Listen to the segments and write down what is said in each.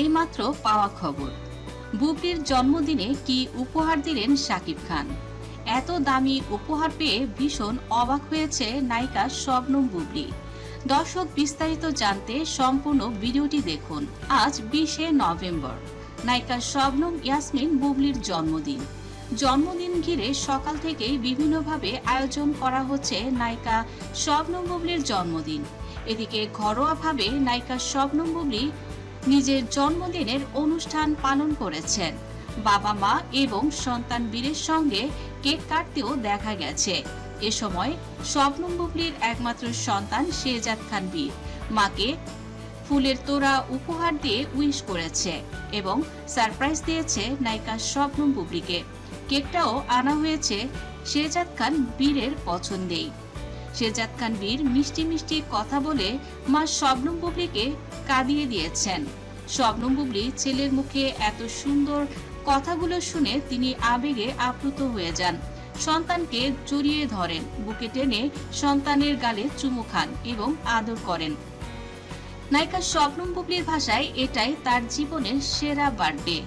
এইমাত্র পাওয়া খবর। বুবলির জন্মদিনে কি উপহার দিলেন শাকিব খান? এত দামি উপহার পেয়ে ভীষণ অবাক হয়েছে নায়িকা শবনম বুবলি। দর্শক বিস্তারিত জানতে সম্পূর্ণ ভিডিওটি দেখুন। আজ বিশে নভেম্বর। নায়িকা শবনম ইয়াসমিন বুবলির জন্মদিন। জন্মদিন ঘিরে সকাল থেকেই বিভিন্নভাবে আয়োজন করা হচ্ছে নায়িকা শবনম বুবলির জন্মদিন। এদিকে ঘরোয়াভাবে নায়িকা শবনম বুবলি নিজের জন্মদিনের অনুষ্ঠান পালন করেছেন। বাবা মা এবং সন্তান বীরের সঙ্গে কেক কাটতেও দেখা গেছে। এ সময় শবনম বুবলির একমাত্র সন্তান শেহজাদ খান বীর। মাকে ফুলের তোড়া উপহার দিয়ে উইশ করেছে এবং সারপ্রাইজ দিয়েছে নায়িকা শবনম বুবলিকে। কেকটাও আনা হয়েছে শেহজাদ খান বীরের পছন্দেই। শেহজাদ খান বীর মিষ্টি মিষ্টি কথা বলে মা শবনম বুবলিকে কাঁদিয়ে দিয়েছেন। শবনম বুবলি ছেলের মুখে এত সুন্দর কথাগুলো শুনে তিনি আবেগে আপ্লুত হয়ে যান। সন্তানকে জড়িয়ে ধরেন। বুকে টেনে সন্তানের গালে চুমু খান এবং আদর করেন। নায়িকা শবনম বুবলির ভাষায় এটাই তার জীবনের সেরা বার্থডে।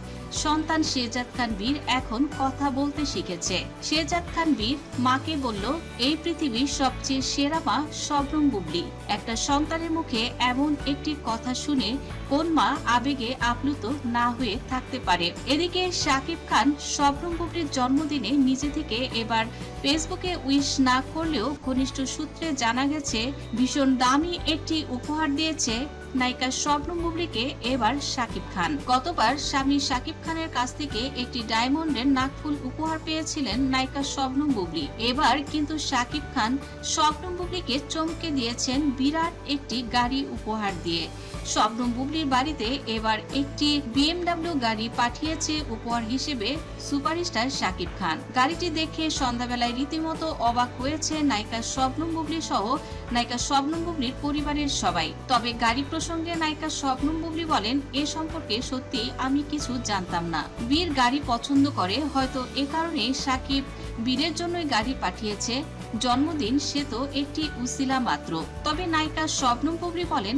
সন্তান শেজাদ খান বীর এখন কথা বলতে শিখেছে। শেজাদ খান বীর মাকে বলল, এই পৃথিবীর সবচেয়ে সেরা মা শবনম বুবলি। একটা সন্তানের মুখে এমন একটি কথা শুনে কোন মা আবেগে আপ্লুত না হয়ে থাকতে পারে। এদিকে শাকিব খান শবনম বুবলির জন্মদিনে নিজে থেকে এবার ফেসবুকে উইশ না করলেও ঘনিষ্ঠ সূত্রে জানা গেছে, ভীষণ দামি একটি উপহার দিয়েছে নায়িকা শবনম বুবলিকে এবার শাকিব খান। গতবার স্বামী শাকিব খানের কাছ থেকে একটি ডায়মন্ডের নাকফুল উপহার পেয়েছিলেন নায়িকা শবনম বুবলি এবার কিন্তু শাকিব খান শবনম বুবলিকে চমকে দিয়েছেন বিরাট একটি গাড়ি উপহার দিয়ে। শবনম বুবলির বাড়িতে এবার একটি বিএমডাব্লিউ গাড়ি পাঠিয়েছে উপহার হিসেবে সুপারস্টার শাকিব খান। গাড়িটি দেখে সন্ধ্যাবেলায় রীতিমতো অবাক হয়েছে নায়িকা শবনম বুবলি সহ নায়িকা শবনম বুবলির পরিবারের সবাই। তবে গাড়ি প্রসঙ্গে নায়িকা স্বপ্নম বুবলি বলেন, এ সম্পর্কে সত্যি আমি কিছু জানতাম না। বীর গাড়ি পছন্দ করে, হয়তো এ কারণে সাকিব বীরের জন্যই গাড়ি পাঠিয়েছে। জন্মদিন সে তো একটি উসিলা মাত্র। তবে নায়িকা স্বপ্নম বুবলি বলেন,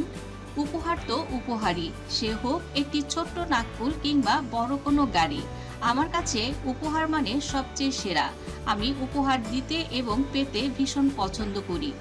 উপহার তো উপহারই। সে হোক একটি ছোট্ট নাগপুর কিংবা বড় কোনো গাড়ি। আমার কাছে উপহার মানে সবচেয়ে সেরা। আমি উপহার দিতে এবং পেতে ভীষণ পছন্দ করি।